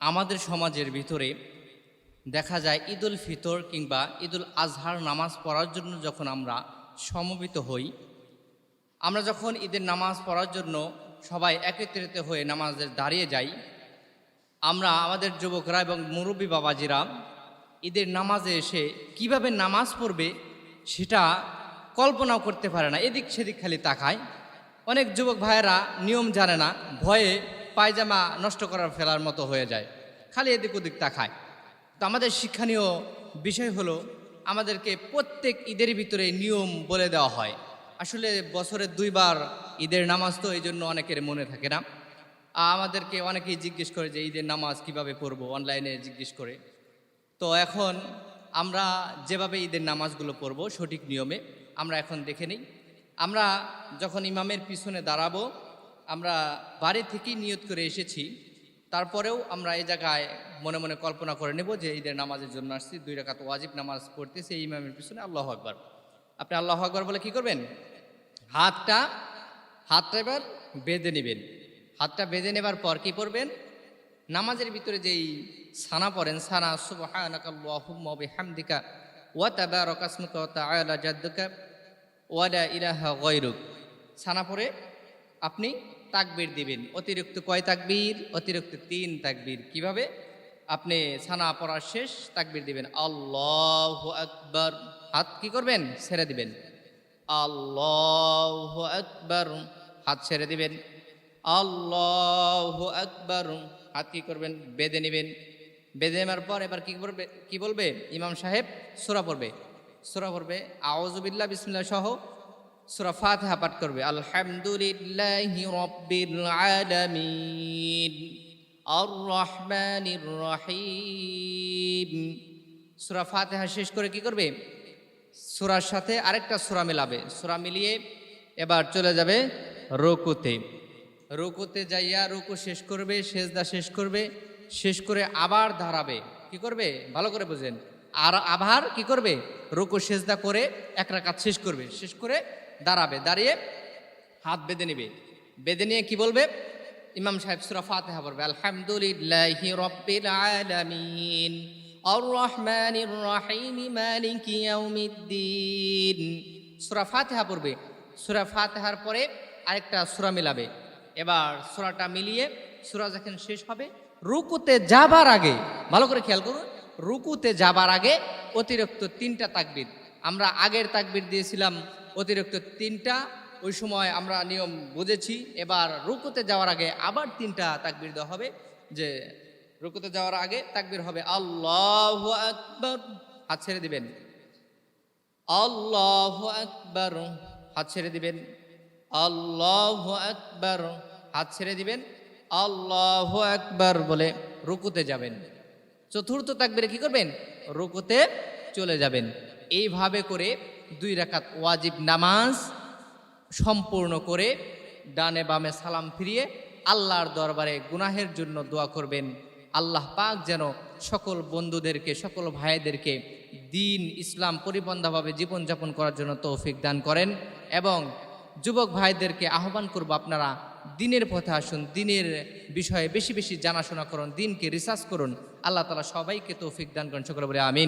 আমাদের সমাজের ভিতরে দেখা যায় ঈদুল ফিতর কিংবা ঈদুল আজহার নামাজ পড়ার জন্য যখন আমরা সমবেত হই, আমরা যখন ঈদের নামাজ পড়ার জন্য সবাই একত্রিত হয়ে নামাজের দাঁড়িয়ে যাই, আমরা আমাদের যুবকরা এবং মুরব্বী বাবাজিরা ঈদের নামাজে এসে কীভাবে নামাজ পড়বে সেটা কল্পনাও করতে পারে না। এদিক সেদিক খালি তাকায়। অনেক যুবক ভাইয়েরা নিয়ম জানে না, ভয়ে পায়জামা নষ্ট করার ফেলার মতো হয়ে যায়। খালি এদিক ওদিক তাকায়। তো আমাদের শিক্ষণীয় বিষয় হলো, আমাদেরকে প্রত্যেক ঈদের ভিতরে নিয়ম বলে দেওয়া হয়। আসলে বছরে দুইবার ঈদের নামাজ তো এই জন্য অনেকের মনে থাকে না। আমাদেরকে অনেকেই জিজ্ঞেস করে যে ঈদের নামাজ কীভাবে পড়ব, অনলাইনে জিজ্ঞেস করে। তো এখন আমরা যেভাবে ঈদের নামাজগুলো পড়ব সঠিক নিয়মে আমরা এখন দেখে নিই। আমরা যখন ইমামের পিছনে দাঁড়াবো আমরা বাড়ি থেকেই নিয়ত করে এসেছি। তারপরেও আমরা এই জায়গায় মনে মনে কল্পনা করে নেব যে ঈদের নামাজের জন্য আসছি, দুই রাকাত ওয়াজিব নামাজ পড়তেছি এই ইমামের পিছনে, আল্লাহ আকবর। আপনি আল্লাহ আকবর বলে কি করবেন? হাতটা হাতটা এবার বেঁধে নেবেন। হাতটা বেঁধে নেবার পর কি করবেন? নামাজের ভিতরে যেই সানা পড়েন সানা সুবহানাকাল্লাহুম্মা ওয়া তাবারাকাসমুকা ওয়া তাআলা জাদ্দুকা সানা পড়ে আপনি তাকবীর দিবেন। অতিরিক্ত কয় তাকবীর? অতিরিক্ত তিন তাকবীর। কীভাবে? আপনি ছানা পড়ার শেষ, তাকবির দিবেন, আল্লাহু আকবার। হাত কি করবেন? ছেড়ে দিবেন। আল্লাহু আকবার। হাত ছেড়ে দিবেন। আল্লাহু আকবার। হাত কি করবেন? বেঁধে নেবেন। বেঁধে নেওয়ার পর এবার কি করবে? কি বলবে? ইমাম সাহেব সূরা পড়বে। সূরা পড়বে। আউযুবিল্লাহ বিসমিল্লাহ সহ সূরা ফাতিহা পাঠ করবে, আলহামদুলিল্লাহি রাব্বিল আলামিন আর রহমানির রহিম। সূরা ফাতিহা শেষ করে কি করবে? সুরার সাথে আরেকটা সূরা মিলাবে, সূরা মিলিয়ে এবার চলে যাবে রুকুতে। রুকুতে যাইয়া রুকু শেষ করবে, সেজদা শেষ করবে, শেষ করে আবার দাঁড়াবে। কি করবে? ভালো করে বুঝেন। আর আবার কি করবে? রুকু, সেজদা করে এক রাকাত শেষ করবে। শেষ করে দাঁড়াবে। দাঁড়িয়ে হাত বেঁধে নেবে। বেঁধে নিয়ে কি বলবে? ইমাম সাহেব সুরা ফাতিহা পড়বে, আলহামদুলিল্লাহি রাব্বিল আলামিন আর রহমানির রহিম মালিকি ইয়াউমিদ্দিন। সূরা ফাতিহা পড়বে। সূরা ফাতিহার পরে আরেকটা সূরা মিলাবে। এবার সূরাটা মিলিয়ে সূরা যখন শেষ হবে, রুকুতে যাবার আগে, ভালো করে খেয়াল করুন রুকুতে যাবার আগে অতিরিক্ত তিনটা তাকবির। আমরা আগের তাকবির দিয়েছিলাম, অতিরিক্ত তিনটা। ওই সময় আমরা নিয়ম বুঝেছি, এবার রুকুতে যাওয়ার আগে আবার তিনটা তাকবির দেওয়া হবে। যে রুকুতে যাওয়ার আগে তাকবির হবে আল্লাহ আকবর, হাত ছেড়ে দিবেন। আল্লাহ আকবর, হাত ছেড়ে দিবেন। আল্লাহ আকবর, হাত ছেড়ে দিবেন। আল্লাহ আকবর বলে রুকুতে যাবেন। চতুর্থ তাকবিরে কি করবেন? রুকুতে চলে যাবেন। এইভাবে করে দুই রাকাত ওয়াজিব নামাজ সম্পূর্ণ করে ডানে বামে সালাম ফিরিয়ে আল্লাহর দরবারে গুনাহের জন্য দোয়া করবেন। আল্লাহ পাক যেন সকল বন্ধুদেরকে, সকল ভাইদেরকে দিন ইসলাম পরিবন্ধভাবে জীবনযাপন করার জন্য তৌফিক দান করেন এবং যুবক ভাইদেরকে আহ্বান করব আপনারা দিনের পথে আসুন, দিনের বিষয়ে বেশি বেশি জানাশোনা করুন, দিনকে রিসার্চ করুন। আল্লাহ তালা সবাইকে তৌফিক দান করেন। সকলে বলে আমিন।